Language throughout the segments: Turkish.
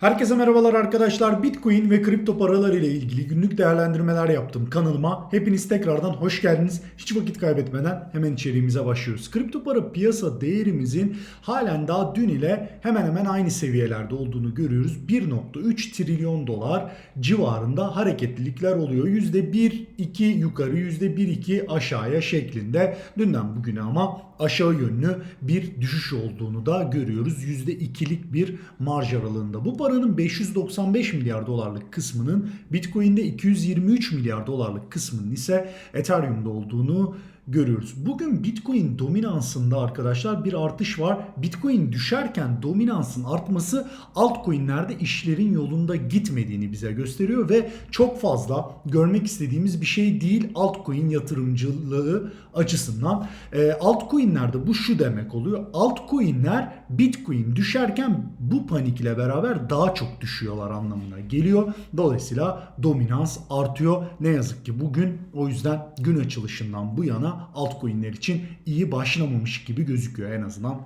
Herkese merhabalar arkadaşlar. Bitcoin ve kripto paralar ile ilgili günlük değerlendirmeler yaptım kanalıma. Hepiniz tekrardan hoş geldiniz. Hiç vakit kaybetmeden hemen içeriğimize başlıyoruz. Kripto para piyasa değerimizin halen daha dün ile hemen hemen aynı seviyelerde olduğunu görüyoruz. 1.3 trilyon dolar civarında hareketlilikler oluyor. %1-2 yukarı, %1-2 aşağıya şeklinde. Dünden bugüne ama aşağı yönlü bir düşüş olduğunu da görüyoruz. %2'lik bir marj aralığında. Bu paranın 595 milyar dolarlık kısmının Bitcoin'de 223 milyar dolarlık kısmının ise Ethereum'da olduğunu görüyoruz. Bugün Bitcoin dominansında arkadaşlar bir artış var. Bitcoin düşerken dominansın artması altcoin'lerde işlerin yolunda gitmediğini bize gösteriyor ve çok fazla görmek istediğimiz bir şey değil altcoin yatırımcılığı açısından. E, altcoin'lerde bu şu demek oluyor. Altcoin'ler Bitcoin düşerken bu panik ile beraber daha çok düşüyorlar anlamına geliyor. Dolayısıyla dominans artıyor. Ne yazık ki bugün o yüzden gün açılışından bu yana altcoin'ler için iyi başlamamış gibi gözüküyor en azından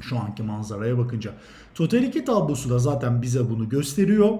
şu anki manzaraya bakınca. Totality tablosu da zaten bize bunu gösteriyor.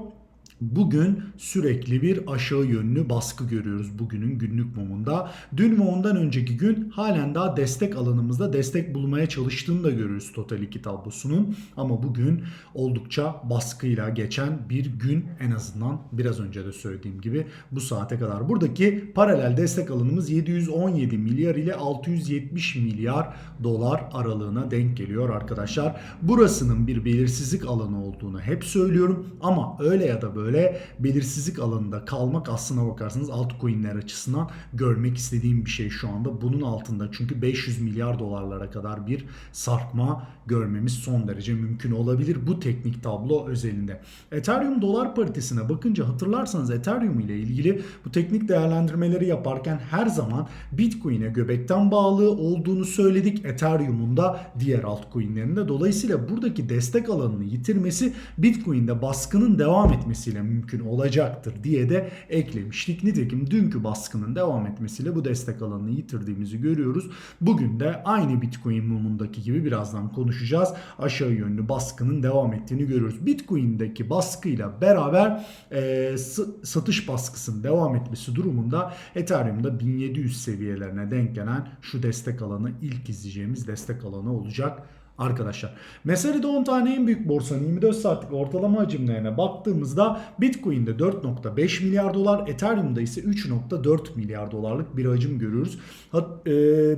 Bugün sürekli bir aşağı yönlü baskı görüyoruz bugünün günlük mumunda. Dün ve ondan önceki gün halen daha destek alanımızda destek bulmaya çalıştığını da görüyoruz Total 2 tablosunun. Ama bugün oldukça baskıyla geçen bir gün en azından biraz önce de söylediğim gibi bu saate kadar. Buradaki paralel destek alanımız 717 milyar ile 670 milyar dolar aralığına denk geliyor arkadaşlar. Burasının bir belirsizlik alanı olduğunu hep söylüyorum ama öyle ya da böyle böyle belirsizlik alanında kalmak aslına bakarsanız altcoin'ler açısından görmek istediğim bir şey şu anda. Bunun altında çünkü 500 milyar dolarlara kadar bir sarkma görmemiz son derece mümkün olabilir bu teknik tablo özelinde. Ethereum dolar paritesine bakınca hatırlarsanız Ethereum ile ilgili bu teknik değerlendirmeleri yaparken her zaman Bitcoin'e göbekten bağlı olduğunu söyledik. Ethereum'un da diğer altcoin'lerinde. Dolayısıyla buradaki destek alanını yitirmesi Bitcoin'de baskının devam etmesiyle mümkün olacaktır diye de eklemiştik. Nitekim dünkü baskının devam etmesiyle bu destek alanını yitirdiğimizi görüyoruz. Bugün de aynı Bitcoin mumundaki gibi birazdan konuşacağız. Aşağı yönlü baskının devam ettiğini görüyoruz. Bitcoin'deki baskıyla beraber e, satış baskısının devam etmesi durumunda Ethereum'da 1700 seviyelerine denk gelen şu destek alanı ilk izleyeceğimiz destek alanı olacak arkadaşlar. Meselede 10 tane en büyük borsanın 24 saatlik ortalama hacimlerine baktığımızda Bitcoin'de 4.5 milyar dolar, Ethereum'da ise 3.4 milyar dolarlık bir hacim görüyoruz.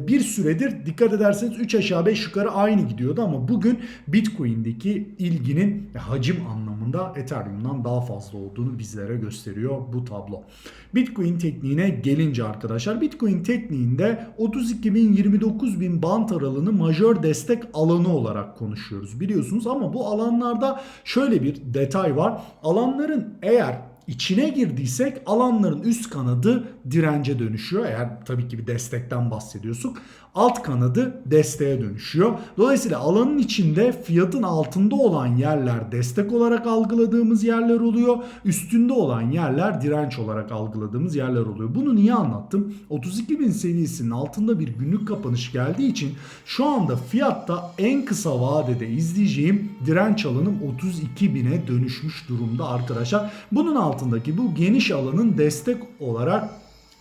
Bir süredir dikkat ederseniz 3 aşağı 5 yukarı aynı gidiyordu ama bugün Bitcoin'deki ilginin hacim anlamında Ethereum'dan daha fazla olduğunu bizlere gösteriyor bu tablo. Bitcoin tekniğine gelince arkadaşlar Bitcoin tekniğinde 32 bin 29 bin band aralığını majör destek alanı olarak konuşuyoruz biliyorsunuz ama bu alanlarda şöyle bir detay var. Alanların eğer içine girdiysek alanların üst kanadı dirence dönüşüyor. Eğer tabii ki bir destekten bahsediyorsak alt kanadı desteğe dönüşüyor. Dolayısıyla alanın içinde fiyatın altında olan yerler destek olarak algıladığımız yerler oluyor. Üstünde olan yerler direnç olarak algıladığımız yerler oluyor. Bunu niye anlattım? 32.000 seviyesinin altında bir günlük kapanış geldiği için şu anda fiyatta en kısa vadede izleyeceğim direnç alanım 32.000'e dönüşmüş durumda arkadaşlar. Bunun altındaki bu geniş alanın destek olarak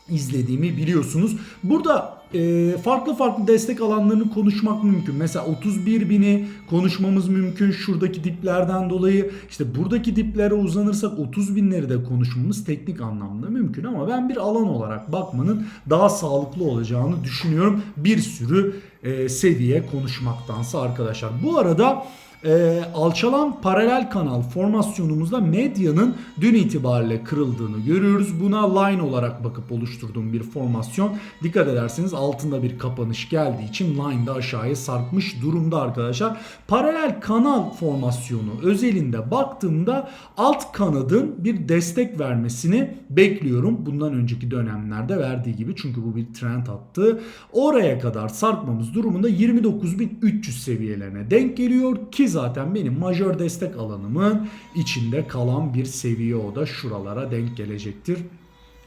izlediğimi biliyorsunuz. Burada e, farklı farklı destek alanlarını konuşmak mümkün. Mesela 31 bini konuşmamız mümkün şuradaki diplerden dolayı. İşte buradaki diplere uzanırsak 30 binleri de konuşmamız teknik anlamda mümkün. Ama ben bir alan olarak bakmanın daha sağlıklı olacağını düşünüyorum. Bir sürü e, seviye konuşmaktansa arkadaşlar. Bu arada e, alçalan paralel kanal formasyonumuzda medyanın dün itibariyle kırıldığını görüyoruz. Buna line olarak bakıp oluşturduğum bir formasyon. Dikkat ederseniz altında bir kapanış geldiği için line de aşağıya sarkmış durumda arkadaşlar. Paralel kanal formasyonu özelinde baktığımda alt kanadın bir destek vermesini bekliyorum. Bundan önceki dönemlerde verdiği gibi çünkü bu bir trend attı. Oraya kadar sarkmamız durumunda 29.300 seviyelerine denk geliyor ki zaten benim majör destek alanımın içinde kalan bir seviye o da şuralara denk gelecektir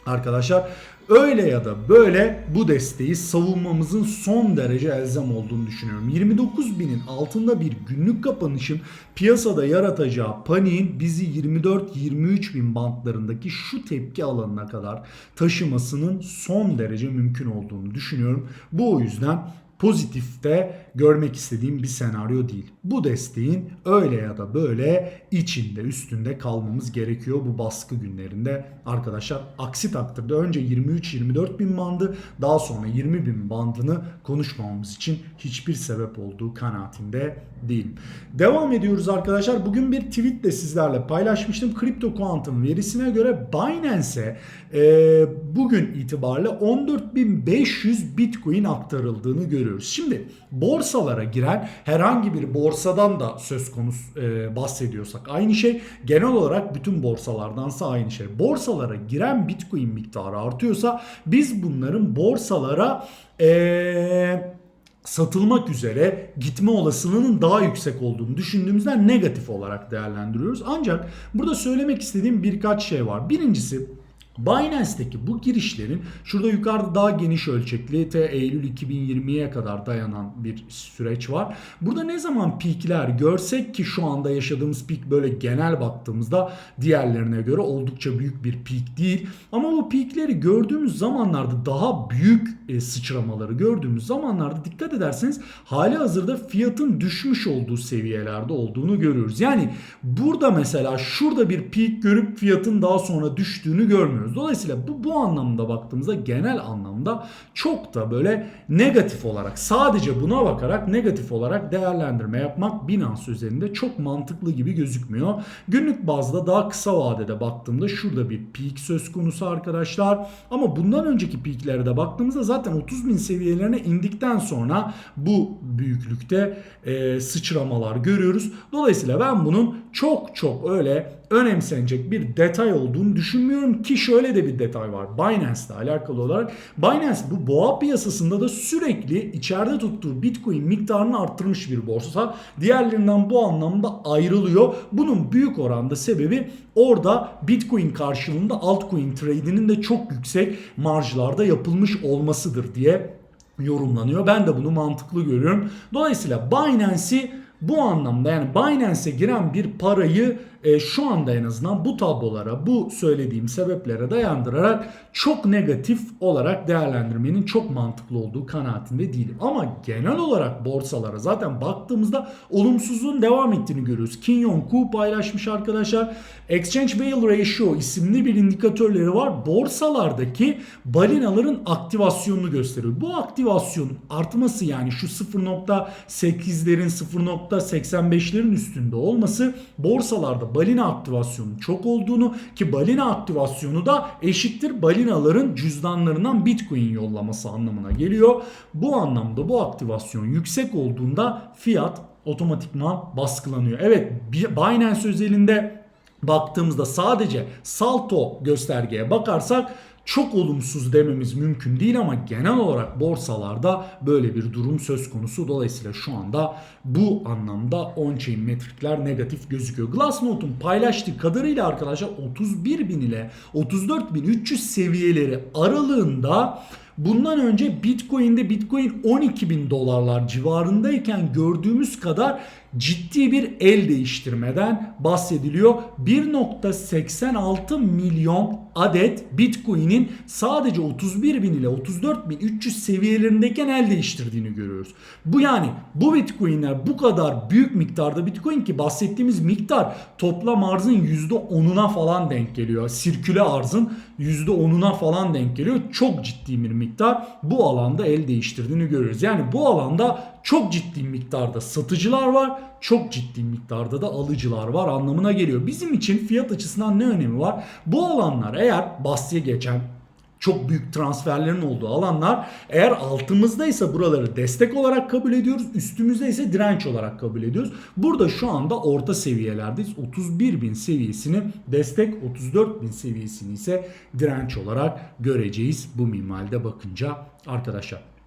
arkadaşlar. Öyle ya da böyle bu desteği savunmamızın son derece elzem olduğunu düşünüyorum. 29 binin altında bir günlük kapanışın piyasada yaratacağı paniğin bizi 24-23 bin bantlarındaki şu tepki alanına kadar taşımasının son derece mümkün olduğunu düşünüyorum. Bu o yüzden pozitifte görmek istediğim bir senaryo değil. Bu desteğin öyle ya da böyle içinde üstünde kalmamız gerekiyor bu baskı günlerinde arkadaşlar. Aksi takdirde önce 23-24 bin bandı daha sonra 20 bin bandını konuşmamamız için hiçbir sebep olduğu kanaatinde değilim. Devam ediyoruz arkadaşlar. Bugün bir tweet de sizlerle paylaşmıştım. Crypto Quantum verisine göre Binance'e e, bugün itibariyle 14.500 Bitcoin aktarıldığını görüyoruz. Şimdi borsalara giren herhangi bir borsadan da söz konusu e, bahsediyorsak aynı şey. Genel olarak bütün borsalardansa aynı şey. Borsalara giren Bitcoin miktarı artıyorsa biz bunların borsalara eee satılmak üzere gitme olasılığının daha yüksek olduğunu düşündüğümüzden negatif olarak değerlendiriyoruz. Ancak burada söylemek istediğim birkaç şey var. Birincisi Binance'deki bu girişlerin şurada yukarıda daha geniş ölçekli te Eylül 2020'ye kadar dayanan bir süreç var. Burada ne zaman peakler görsek ki şu anda yaşadığımız peak böyle genel baktığımızda diğerlerine göre oldukça büyük bir peak değil. Ama bu peakleri gördüğümüz zamanlarda daha büyük e, sıçramaları gördüğümüz zamanlarda dikkat ederseniz hali hazırda fiyatın düşmüş olduğu seviyelerde olduğunu görüyoruz. Yani burada mesela şurada bir peak görüp fiyatın daha sonra düştüğünü görmüyoruz görüyoruz. Dolayısıyla bu, bu anlamda baktığımızda genel anlamda çok da böyle negatif olarak sadece buna bakarak negatif olarak değerlendirme yapmak Binance üzerinde çok mantıklı gibi gözükmüyor. Günlük bazda daha kısa vadede baktığımda şurada bir peak söz konusu arkadaşlar. Ama bundan önceki peaklere de baktığımızda zaten 30 bin seviyelerine indikten sonra bu büyüklükte e, sıçramalar görüyoruz. Dolayısıyla ben bunun çok çok öyle önemsenecek bir detay olduğunu düşünmüyorum ki şöyle de bir detay var Binance ile alakalı olarak. Binance bu boğa piyasasında da sürekli içeride tuttuğu Bitcoin miktarını arttırmış bir borsa. Diğerlerinden bu anlamda ayrılıyor. Bunun büyük oranda sebebi orada Bitcoin karşılığında altcoin trade'inin de çok yüksek marjlarda yapılmış olmasıdır diye yorumlanıyor. Ben de bunu mantıklı görüyorum. Dolayısıyla Binance'i bu anlamda yani Binance'e giren bir parayı e, şu anda en azından bu tablolara, bu söylediğim sebeplere dayandırarak çok negatif olarak değerlendirmenin çok mantıklı olduğu kanaatinde değilim. Ama genel olarak borsalara zaten baktığımızda olumsuzluğun devam ettiğini görüyoruz. Kim Yong-ku paylaşmış arkadaşlar. Exchange Value Ratio isimli bir indikatörleri var. Borsalardaki balinaların aktivasyonunu gösteriyor. Bu aktivasyonun artması yani şu 0.8'lerin 0.85'lerin üstünde olması borsalarda balina aktivasyonu çok olduğunu ki balina aktivasyonu da eşittir balinaların cüzdanlarından bitcoin yollaması anlamına geliyor. Bu anlamda bu aktivasyon yüksek olduğunda fiyat otomatikman baskılanıyor. Evet Binance özelinde baktığımızda sadece salto göstergeye bakarsak çok olumsuz dememiz mümkün değil ama genel olarak borsalarda böyle bir durum söz konusu. Dolayısıyla şu anda bu anlamda on-chain metrikler negatif gözüküyor. Glassnode'un paylaştığı kadarıyla arkadaşlar 31 bin ile 34 bin 300 seviyeleri aralığında Bundan önce Bitcoin'de Bitcoin 12 bin dolarlar civarındayken gördüğümüz kadar ciddi bir el değiştirmeden bahsediliyor. 1.86 milyon adet Bitcoin'in sadece 31 bin ile 34 bin 300 seviyelerindeyken el değiştirdiğini görüyoruz. Bu yani bu Bitcoin'ler bu kadar büyük miktarda Bitcoin ki bahsettiğimiz miktar toplam arzın %10'una falan denk geliyor. Sirküle arzın %10'una falan denk geliyor. Çok ciddi bir miktar bu alanda el değiştirdiğini görüyoruz. Yani bu alanda çok ciddi miktarda satıcılar var, çok ciddi miktarda da alıcılar var anlamına geliyor. Bizim için fiyat açısından ne önemi var? Bu alanlar eğer bahsiye geçen çok büyük transferlerin olduğu alanlar eğer altımızdaysa buraları destek olarak kabul ediyoruz. Üstümüzde ise direnç olarak kabul ediyoruz. Burada şu anda orta seviyelerdeyiz. 31 bin seviyesini destek 34 bin seviyesini ise direnç olarak göreceğiz bu minvalde bakınca arkadaşlar.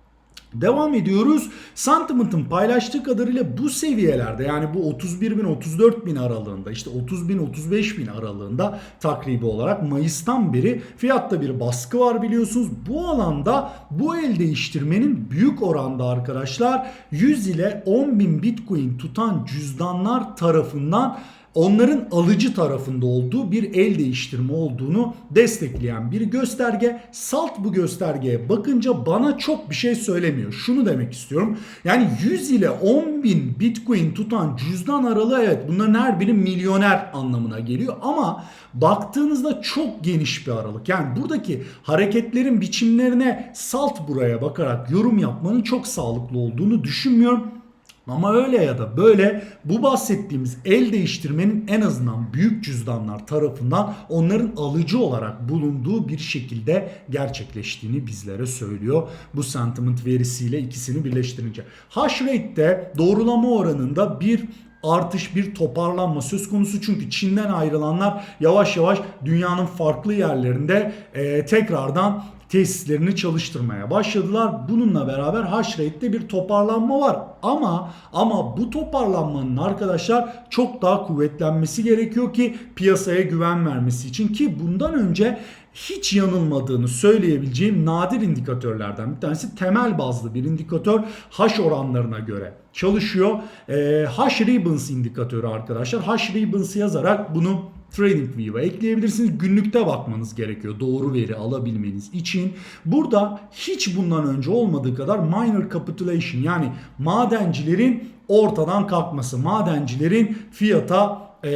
Devam ediyoruz. Sentiment'ın paylaştığı kadarıyla bu seviyelerde yani bu 31 bin 34 bin aralığında işte 30 bin 35 bin aralığında takribi olarak Mayıs'tan beri fiyatta bir baskı var biliyorsunuz. Bu alanda bu el değiştirmenin büyük oranda arkadaşlar 100 ile 10 bin bitcoin tutan cüzdanlar tarafından onların alıcı tarafında olduğu bir el değiştirme olduğunu destekleyen bir gösterge. Salt bu göstergeye bakınca bana çok bir şey söylemiyor. Şunu demek istiyorum. Yani 100 ile 10 bin bitcoin tutan cüzdan aralığı evet bunların her biri milyoner anlamına geliyor ama baktığınızda çok geniş bir aralık. Yani buradaki hareketlerin biçimlerine salt buraya bakarak yorum yapmanın çok sağlıklı olduğunu düşünmüyorum. Ama öyle ya da böyle bu bahsettiğimiz el değiştirmenin en azından büyük cüzdanlar tarafından onların alıcı olarak bulunduğu bir şekilde gerçekleştiğini bizlere söylüyor. Bu sentiment verisiyle ikisini birleştirince. Hash rate'de doğrulama oranında bir artış bir toparlanma söz konusu çünkü Çin'den ayrılanlar yavaş yavaş dünyanın farklı yerlerinde e, tekrardan tesislerini çalıştırmaya başladılar. Bununla beraber hash rate'de bir toparlanma var. Ama ama bu toparlanmanın arkadaşlar çok daha kuvvetlenmesi gerekiyor ki piyasaya güven vermesi için ki bundan önce hiç yanılmadığını söyleyebileceğim nadir indikatörlerden bir tanesi temel bazlı bir indikatör hash oranlarına göre çalışıyor. E, hash ribbons indikatörü arkadaşlar. Hash ribbons yazarak bunu TradingView'a ekleyebilirsiniz. Günlükte bakmanız gerekiyor doğru veri alabilmeniz için. Burada hiç bundan önce olmadığı kadar minor capitulation yani madencilerin ortadan kalkması, madencilerin fiyata e,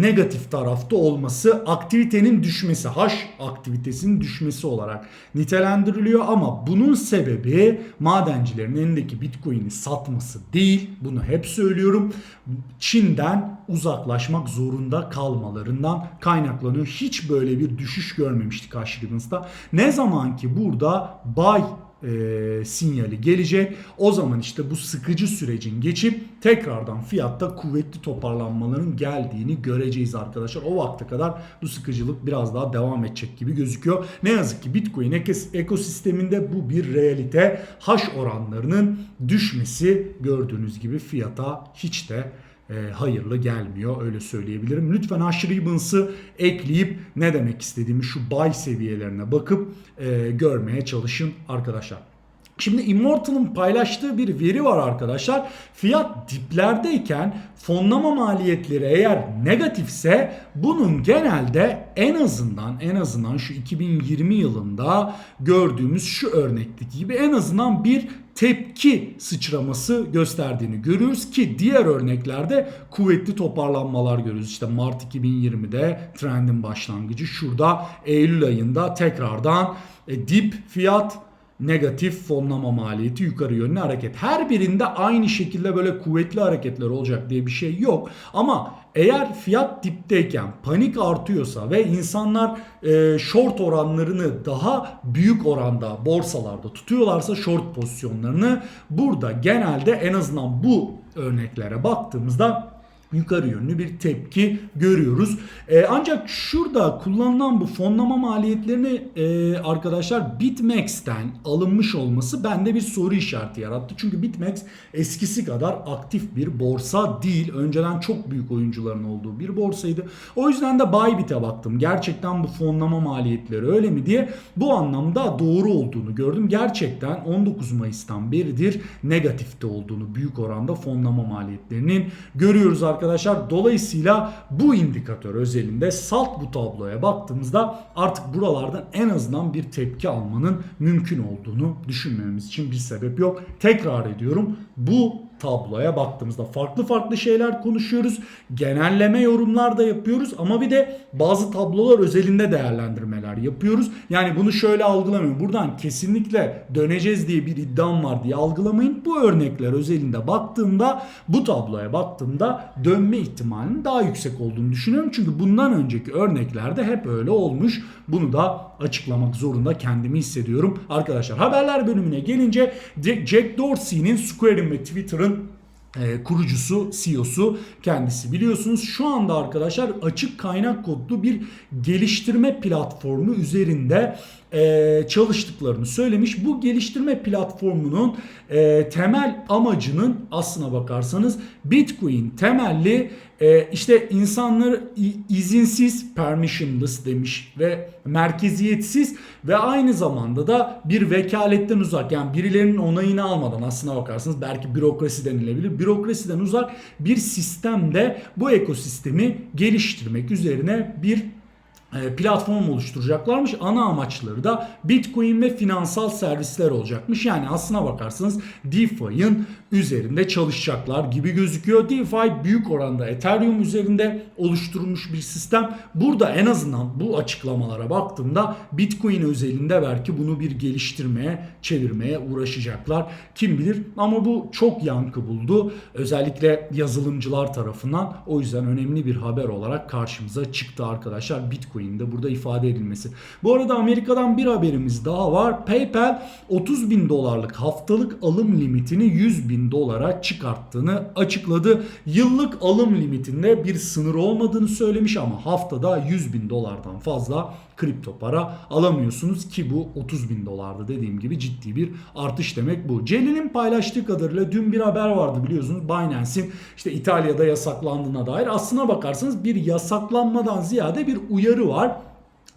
negatif tarafta olması aktivitenin düşmesi, hash aktivitesinin düşmesi olarak nitelendiriliyor ama bunun sebebi madencilerin elindeki bitcoin'i satması değil. Bunu hep söylüyorum. Çin'den uzaklaşmak zorunda kalmalarından kaynaklanıyor. Hiç böyle bir düşüş görmemiştik ribbons'ta. Ne zaman ki burada buy e, sinyali gelecek. O zaman işte bu sıkıcı sürecin geçip tekrardan fiyatta kuvvetli toparlanmaların geldiğini göreceğiz arkadaşlar. O vakte kadar bu sıkıcılık biraz daha devam edecek gibi gözüküyor. Ne yazık ki Bitcoin ekosisteminde bu bir realite. Hash oranlarının düşmesi gördüğünüz gibi fiyata hiç de e, hayırlı gelmiyor öyle söyleyebilirim. Lütfen Hash Ribbons'ı ekleyip ne demek istediğimi şu buy seviyelerine bakıp e, görmeye çalışın arkadaşlar. Şimdi Immortal'ın paylaştığı bir veri var arkadaşlar. Fiyat diplerdeyken fonlama maliyetleri eğer negatifse bunun genelde en azından en azından şu 2020 yılında gördüğümüz şu örnekteki gibi en azından bir tepki sıçraması gösterdiğini görüyoruz ki diğer örneklerde kuvvetli toparlanmalar görüyoruz. İşte Mart 2020'de trendin başlangıcı şurada Eylül ayında tekrardan e, dip fiyat negatif fonlama maliyeti yukarı yönlü hareket. Her birinde aynı şekilde böyle kuvvetli hareketler olacak diye bir şey yok. Ama eğer fiyat dipteyken panik artıyorsa ve insanlar e, short oranlarını daha büyük oranda borsalarda tutuyorlarsa short pozisyonlarını burada genelde en azından bu örneklere baktığımızda yukarı yönlü bir tepki görüyoruz. Ee, ancak şurada kullanılan bu fonlama maliyetlerini e, arkadaşlar BitMEX'ten alınmış olması bende bir soru işareti yarattı. Çünkü BitMEX eskisi kadar aktif bir borsa değil. Önceden çok büyük oyuncuların olduğu bir borsaydı. O yüzden de Bybit'e baktım. Gerçekten bu fonlama maliyetleri öyle mi diye bu anlamda doğru olduğunu gördüm. Gerçekten 19 Mayıs'tan beridir negatifte olduğunu büyük oranda fonlama maliyetlerinin görüyoruz arkadaşlar arkadaşlar. Dolayısıyla bu indikatör özelinde salt bu tabloya baktığımızda artık buralardan en azından bir tepki almanın mümkün olduğunu düşünmemiz için bir sebep yok. Tekrar ediyorum bu tabloya baktığımızda farklı farklı şeyler konuşuyoruz. Genelleme yorumlar da yapıyoruz ama bir de bazı tablolar özelinde değerlendirmeler yapıyoruz. Yani bunu şöyle algılamayın. Buradan kesinlikle döneceğiz diye bir iddiam var diye algılamayın. Bu örnekler özelinde baktığımda bu tabloya baktığımda dönme ihtimalinin daha yüksek olduğunu düşünüyorum. Çünkü bundan önceki örneklerde hep öyle olmuş. Bunu da açıklamak zorunda kendimi hissediyorum. Arkadaşlar haberler bölümüne gelince Jack Dorsey'nin Square'in ve Twitter'ın e, kurucusu, CEO'su kendisi biliyorsunuz. Şu anda arkadaşlar açık kaynak kodlu bir geliştirme platformu üzerinde e, çalıştıklarını söylemiş. Bu geliştirme platformunun e, temel amacının aslına bakarsanız Bitcoin temelli e, işte insanları i- izinsiz permissionless demiş ve merkeziyetsiz ve aynı zamanda da bir vekaletten uzak yani birilerinin onayını almadan aslına bakarsanız belki bürokrasi denilebilir. Bürokrasiden uzak bir sistemde bu ekosistemi geliştirmek üzerine bir platform oluşturacaklarmış. Ana amaçları da Bitcoin ve finansal servisler olacakmış. Yani aslına bakarsanız DeFi'nin üzerinde çalışacaklar gibi gözüküyor. DeFi büyük oranda Ethereum üzerinde oluşturulmuş bir sistem. Burada en azından bu açıklamalara baktığımda Bitcoin özelinde belki bunu bir geliştirmeye, çevirmeye uğraşacaklar. Kim bilir ama bu çok yankı buldu. Özellikle yazılımcılar tarafından. O yüzden önemli bir haber olarak karşımıza çıktı arkadaşlar. Bitcoin'de burada ifade edilmesi. Bu arada Amerika'dan bir haberimiz daha var. PayPal 30 bin dolarlık haftalık alım limitini 100 bin dolara çıkarttığını açıkladı. Yıllık alım limitinde bir sınır olmadığını söylemiş ama haftada 100 bin dolardan fazla kripto para alamıyorsunuz ki bu 30 bin dolarda dediğim gibi ciddi bir artış demek bu. Celil'in paylaştığı kadarıyla dün bir haber vardı biliyorsunuz Binance'in işte İtalya'da yasaklandığına dair aslına bakarsanız bir yasaklanmadan ziyade bir uyarı var.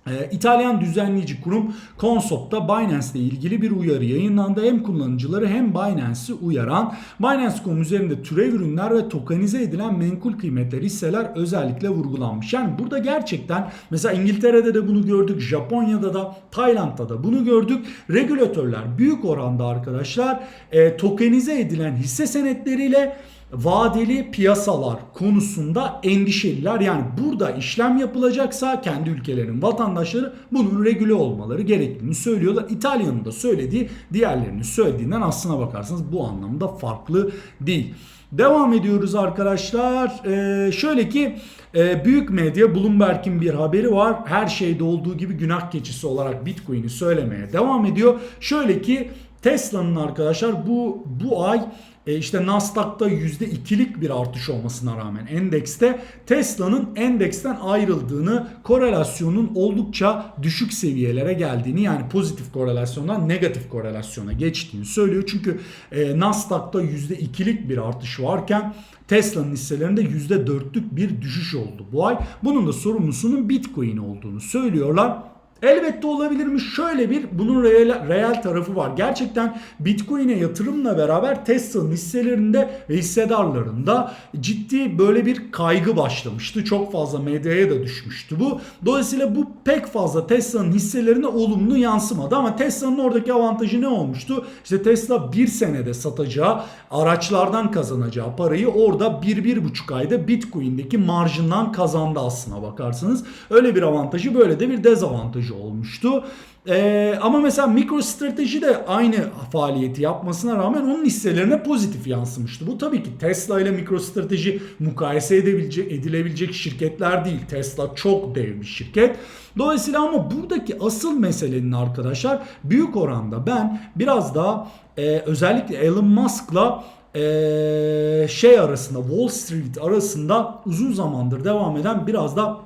Ee, İtalyan düzenleyici kurum Consop'ta Binance ile ilgili bir uyarı yayınlandı. Hem kullanıcıları hem Binance'i uyaran Binance.com üzerinde türev ürünler ve tokenize edilen menkul kıymetler hisseler özellikle vurgulanmış. Yani burada gerçekten mesela İngiltere'de de bunu gördük, Japonya'da da, Tayland'da da bunu gördük. Regülatörler büyük oranda arkadaşlar e, tokenize edilen hisse senetleriyle vadeli piyasalar konusunda endişeliler. Yani burada işlem yapılacaksa kendi ülkelerinin vatandaşları bunun regüle olmaları gerektiğini söylüyorlar. İtalya'nın da söylediği diğerlerinin söylediğinden aslına bakarsanız bu anlamda farklı değil. Devam ediyoruz arkadaşlar. Ee, şöyle ki e, büyük medya Bloomberg'in bir haberi var. Her şeyde olduğu gibi günah keçisi olarak Bitcoin'i söylemeye devam ediyor. Şöyle ki Tesla'nın arkadaşlar bu bu ay e, işte Nasdaq'ta %2'lik bir artış olmasına rağmen endekste Tesla'nın endeksten ayrıldığını, korelasyonun oldukça düşük seviyelere geldiğini yani pozitif korelasyondan negatif korelasyona geçtiğini söylüyor. Çünkü e, Nasdaq'ta %2'lik bir artış varken Tesla'nın hisselerinde %4'lük bir düşüş oldu bu ay. Bunun da sorumlusunun Bitcoin olduğunu söylüyorlar. Elbette olabilir mi? Şöyle bir bunun reel, reel tarafı var. Gerçekten Bitcoin'e yatırımla beraber Tesla'nın hisselerinde ve hissedarlarında ciddi böyle bir kaygı başlamıştı. Çok fazla medyaya da düşmüştü bu. Dolayısıyla bu pek fazla Tesla'nın hisselerine olumlu yansımadı ama Tesla'nın oradaki avantajı ne olmuştu? İşte Tesla bir senede satacağı araçlardan kazanacağı parayı orada bir bir buçuk ayda Bitcoin'deki marjından kazandı aslına bakarsanız. Öyle bir avantajı böyle de bir dezavantajı olmuştu. Ee, ama mesela MicroStrateji de aynı faaliyeti yapmasına rağmen onun hisselerine pozitif yansımıştı. Bu tabii ki Tesla ile MicroStrateji mukayese edebilecek, edilebilecek şirketler değil. Tesla çok dev bir şirket. Dolayısıyla ama buradaki asıl meselenin arkadaşlar büyük oranda ben biraz daha e, özellikle Elon Musk'la e, şey arasında Wall Street arasında uzun zamandır devam eden biraz da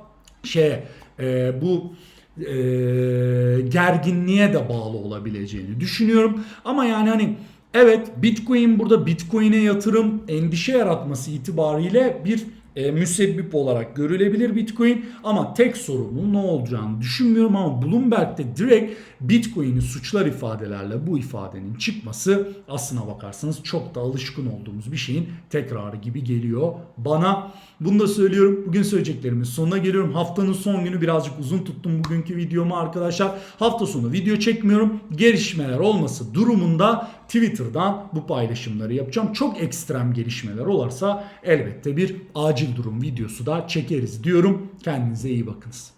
şey e, bu e, gerginliğe de bağlı olabileceğini düşünüyorum. Ama yani hani evet Bitcoin burada Bitcoin'e yatırım endişe yaratması itibariyle bir e, müsebbip olarak görülebilir Bitcoin ama tek sorunun ne olacağını düşünmüyorum ama Bloomberg'de direkt Bitcoin'i suçlar ifadelerle bu ifadenin çıkması aslına bakarsanız çok da alışkın olduğumuz bir şeyin tekrarı gibi geliyor bana. Bunu da söylüyorum. Bugün söyleyeceklerimin sonuna geliyorum. Haftanın son günü birazcık uzun tuttum bugünkü videomu arkadaşlar. Hafta sonu video çekmiyorum. Gelişmeler olması durumunda Twitter'dan bu paylaşımları yapacağım. Çok ekstrem gelişmeler olursa elbette bir acil durum videosu da çekeriz diyorum. Kendinize iyi bakınız.